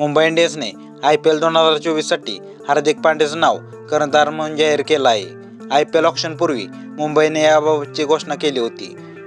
मुंबई इंडियन्सने I P L दोन हजार चोवीससाठी हार्दिक पांड्याचं नाव कर्णधार म्हणून जाहीर केलं आहे आय पी एल ऑप्शनपूर्वी मुंबईने याबाबतची घोषणा केली होती.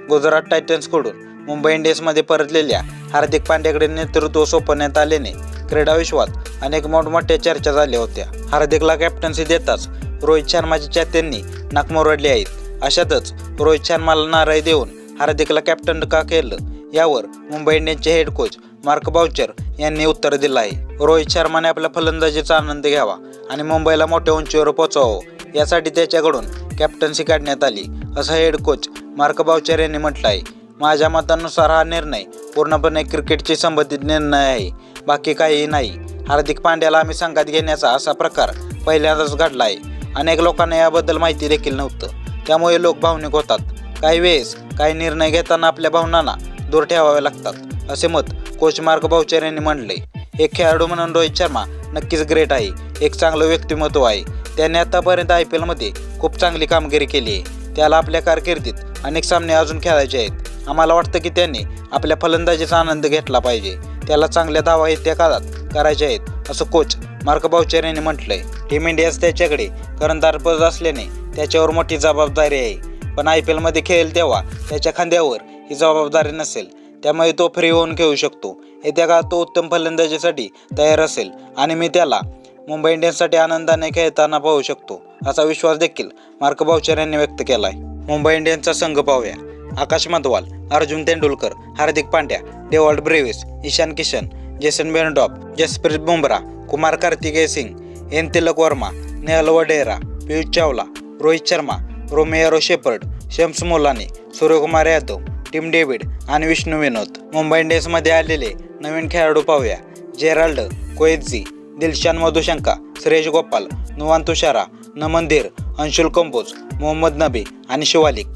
गुजरात टायटन्सकडून मुंबई इंडियन्समध्ये परतलेल्या हार्दिक पांड्याकडे नेतृत्व सोपवण्यात आल्याने क्रीडाविश्वात अनेक मोठमोठ्या चर्चा झाल्या होत्या. हार्दिकला कॅप्टन्सी देताच रोहित शर्माच्या चाहत्यांनी नाक आहेत. अशातच रोहित शर्माला नाराई देऊन हार्दिकला कॅप्टन का केलं? यावर मुंबई इंडियन्सचे हेड कोच मार्क बाउचर यांनी उत्तर दिलं आहे रोहित शर्माने आपल्या फलंदाजीचा आनंद घ्यावा आणि मुंबईला मोठ्या उंचीवर पोचवावं यासाठी त्याच्याकडून कॅप्टन्सी काढण्यात आली असं हेड कोच मार्क बाउचर यांनी म्हटलं आहे माझ्या मतानुसार हा निर्णय पूर्णपणे क्रिकेटशी संबंधित निर्णय आहे बाकी काहीही नाही. हार्दिक पांड्याला आम्ही संघात घेण्याचा असा प्रकार पहिल्यांदाच घडला आहे अनेक लोकांना याबद्दल माहिती देखील नव्हतं. त्यामुळे लोक भावनिक होतात. काही वेळेस काही निर्णय घेताना आपल्या भावनांना दूर ठेवावे लागतात. असे मत कोच मार्क बाउचर यांनी म्हणले एक खेळाडू म्हणून रोहित शर्मा नक्कीच ग्रेट आहे. एक चांगलं व्यक्तिमत्व आहे. त्याने आतापर्यंत आय पी एलमध्ये खूप चांगली कामगिरी केली आहे. त्याला आपल्या कारकिर्दीत अनेक सामने अजून खेळायचे आहेत. आम्हाला वाटतं की त्यांनी आपल्या फलंदाजीचा आनंद घेतला पाहिजे. त्याला चांगल्या धावा येत्या काळात करायच्या आहेत असं कोच मार्क बाउचर यांनी म्हटलंय. टीम इंडियाच त्याच्याकडे कर्णधारपद असल्याने त्याच्यावर मोठी जबाबदारी आहे. पण आय पी एलमध्ये खेळेल तेव्हा त्याच्या खांद्यावर ही जबाबदारी नसेल. त्यामुळे तो फ्री होऊन खेळू शकतो. येत्या काळात तो उत्तम फलंदाजीसाठी तयार असेल आणि मी त्याला मुंबई इंडियन्ससाठी आनंदाने खेळताना पाहू शकतो असा विश्वास देखील मार्क बाउचर यांनी व्यक्त केला आहे मुंबई इंडियन्सचा संघ पाहूया. Akash Madhwal Arjun Tendulkar Hardik Pandya Dewald Brevis Ishan Kishan Jason Behrendorff Jasprit Bumrah Kumar Kartikeya Singh N Tilak Varma Nehal Wadhera Piyush Chawla Rohit Sharma Romario Shepherd Shams Mulani Suryakumar Yadav Tim David आणि विष्णू विनोद मुंबई इंडियन्समध्ये आलेले नवीन खेळाडू पाहूया. Gerald Coetzee Dilshan Madushanka Suresh Gopal Nuwan Thushara Naman Dhir Anshul Kamboj Mohammad Nabi आणि शिवालिक.